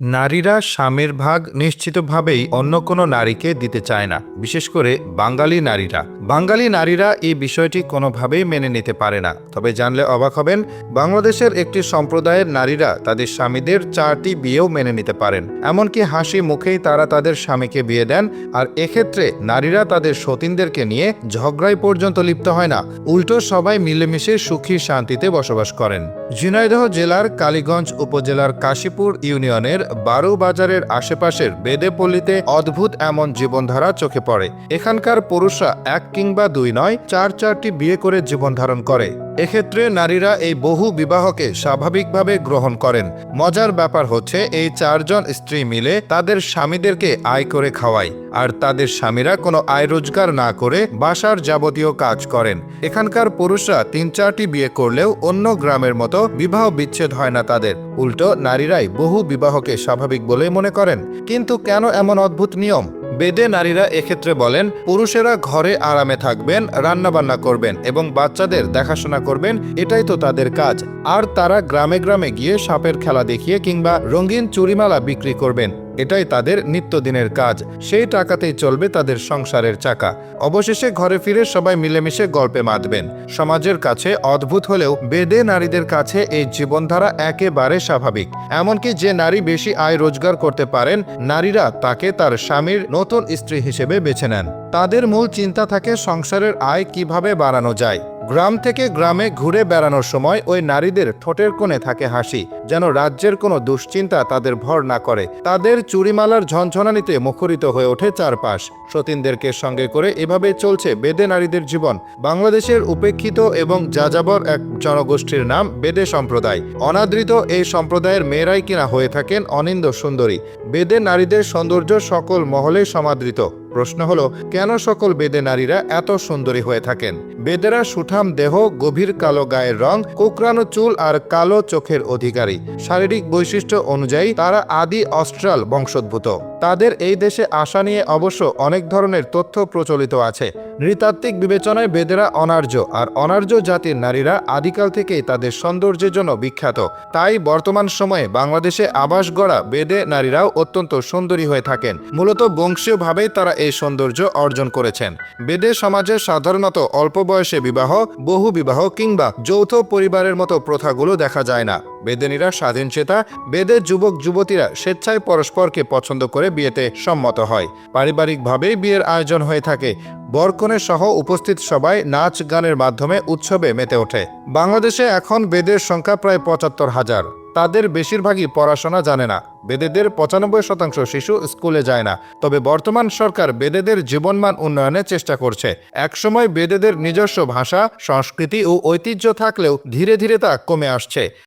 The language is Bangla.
নারীরা স্বামীর ভাগ নিশ্চিতভাবেই অন্য কোনো নারীকে দিতে চায় না বিশেষ করে বাঙালি নারীরা। বাঙালি নারীরা এই বিষয়টি কোনোভাবেই মেনে নিতে পারে না। তবে জানলে অবাক হবেন, বাংলাদেশের একটি সম্প্রদায়ের নারীরা তাদের স্বামীদের চারটি বিয়েও মেনে নিতে পারেন। এমনকি হাসি মুখেই তারা তাদের স্বামীকে বিয়ে দেন, আর এক্ষেত্রে নারীরা তাদের সতীনদেরকে নিয়ে ঝগড়ায় পর্যন্ত লিপ্ত হয় না। উল্টো সবাই মিলেমিশে সুখী শান্তিতে বসবাস করেন। ঝিনাইদহ জেলার কালীগঞ্জ উপজেলার কাশীপুর ইউনিয়নের বারো বাজারের আশেপাশের বেদেপল্লীতে অদ্ভুত এমন জীবনধারা চোখে পড়ে। এখানকার পুরুষরা এক কিংবা দুই নয়, চার চারটি বিয়ে করে জীবনধারণ করে। এক্ষেত্রে নারীরা এই বহু বিবাহকে স্বাভাবিকভাবে গ্রহণ করেন। মজার ব্যাপার হচ্ছে, এই চারজন স্ত্রী মিলে তাদের স্বামীদেরকে আয় করে খাওয়ায়, আর তাদের স্বামীরা কোনো আয় রোজগার না করে বাসার যাবতীয় কাজ করেন। এখানকার পুরুষরা তিন চারটি বিয়ে করলেও অন্য গ্রামের মতো বিবাহ বিচ্ছেদ হয় না তাদের। উল্টো, নারীরাই বহু বিবাহকে স্বাভাবিক বলে মনে করেন। কিন্তু কেন এমন অদ্ভুত নিয়ম? বেদে নারীরা এক্ষেত্রে বলেন, পুরুষেরা ঘরে আরামে থাকবেন, রান্নাবান্না করবেন এবং বাচ্চাদের দেখাশোনা করবেন, এটাই তো তাদের কাজ। আর তারা গ্রামে গ্রামে গিয়ে সাপের খেলা দেখিয়ে কিংবা রঙিন চুরিমালা বিক্রি করবেন। এটাই তাদের নিত্যদিনের কাজ। সেই টাকাতেই চলবে তাদের সংসারের চাকা। অবশেষে ঘরে ফিরে সবাই মিলেমিশে গল্পে মাতবেন। সমাজের কাছে অদ্ভুত হলেও বেদে নারীদের কাছে এই জীবনধারা একেবারে স্বাভাবিক। এমনকি যে নারী বেশি আয় রোজগার করতে পারেন, নারীরা তাকে তার স্বামীর নতুন স্ত্রী হিসেবে বেছে নেন। তাদের মূল চিন্তা থাকে সংসারের আয় কীভাবে বাড়ানো যায়। গ্রাম থেকে গ্রামে ঘুরে বেড়ানোর সময় ওই নারীদের ঠোঁটের কোণে থাকে হাসি, যেন রাজ্যের কোনো দুশ্চিন্তা তাদের ভর না করে। তাদের চুরিমালার ঝনঝনানিতে মুখরিত হয়ে ওঠে চারপাশ। সতীনদেরকে সঙ্গে করে এভাবে চলছে বেদে নারীদের জীবন। বাংলাদেশের উপেক্ষিত এবং যাযাবর এক জনগোষ্ঠীর নাম বেদে সম্প্রদায়। অনাদৃত এই সম্প্রদায়ের মেয়েরাই কিনা হয়ে থাকেন অনিন্দ সুন্দরী। বেদে নারীদের সৌন্দর্য সকল মহলে সমাদৃত। প্রশ্ন হল, কেন সকল বেদে নারীরা এত সুন্দরী হয়ে থাকেন? বেদেরা সুঠাম দেহ, গভীর কালো গায়ের রং কোকরানো চুল আর কালো চোখের অধিকারী। শারীরিক বৈশিষ্ট্য অনুযায়ী তারা আদি অস্ট্রাল বংশোদ্ভূত। তাদের এই দেশে আসা নিয়ে অবশ্য অনেক ধরনের তথ্য প্রচলিত আছে। নৃতাত্ত্বিক বিবেচনায় বেদেরা অনার্য আর অনার্য জাতির নারীরা আদিকাল থেকেই তাদের সৌন্দর্যের জন্য বিখ্যাত। তাই বর্তমান সময়ে বাংলাদেশে আবাস গড়া বেদে নারীরাও অত্যন্ত সুন্দরী হয়ে থাকেন। মূলত বংশীয়ভাবেই তারা এই সৌন্দর্য অর্জন করেছেন। বেদে সমাজে সাধারণত অল্প বয়সে বিবাহ, বহু বিবাহ কিংবা যৌথ পরিবারের মতো প্রথাগুলো দেখা যায় না। বেদেনীরা স্বাধীনচেতা বেদের যুবক যুবতীরা স্বেচ্ছায় পরস্পরকে পছন্দ করে বিয়েতে সম্মত হয়। পারিবারিকভাবেই বিয়ের আয়োজন হয়ে থাকে। বরকনে সহ উপস্থিত সবাই নাচ গানের মাধ্যমে উৎসবে মেতে ওঠে। বাংলাদেশে এখন বেদের সংখ্যা প্রায় পঁচাত্তর হাজার। তাদের বেশিরভাগই পড়াশোনা জানে না। বেদেদের পঁচানব্বই শতাংশ শিশু স্কুলে যায় না। তবে বর্তমান সরকার বেদেদের জীবনমান উন্নয়নের চেষ্টা করছে। একসময় বেদেদের নিজস্ব ভাষা, সংস্কৃতি ও ঐতিহ্য থাকলেও ধীরে ধীরে তা কমে আসছে।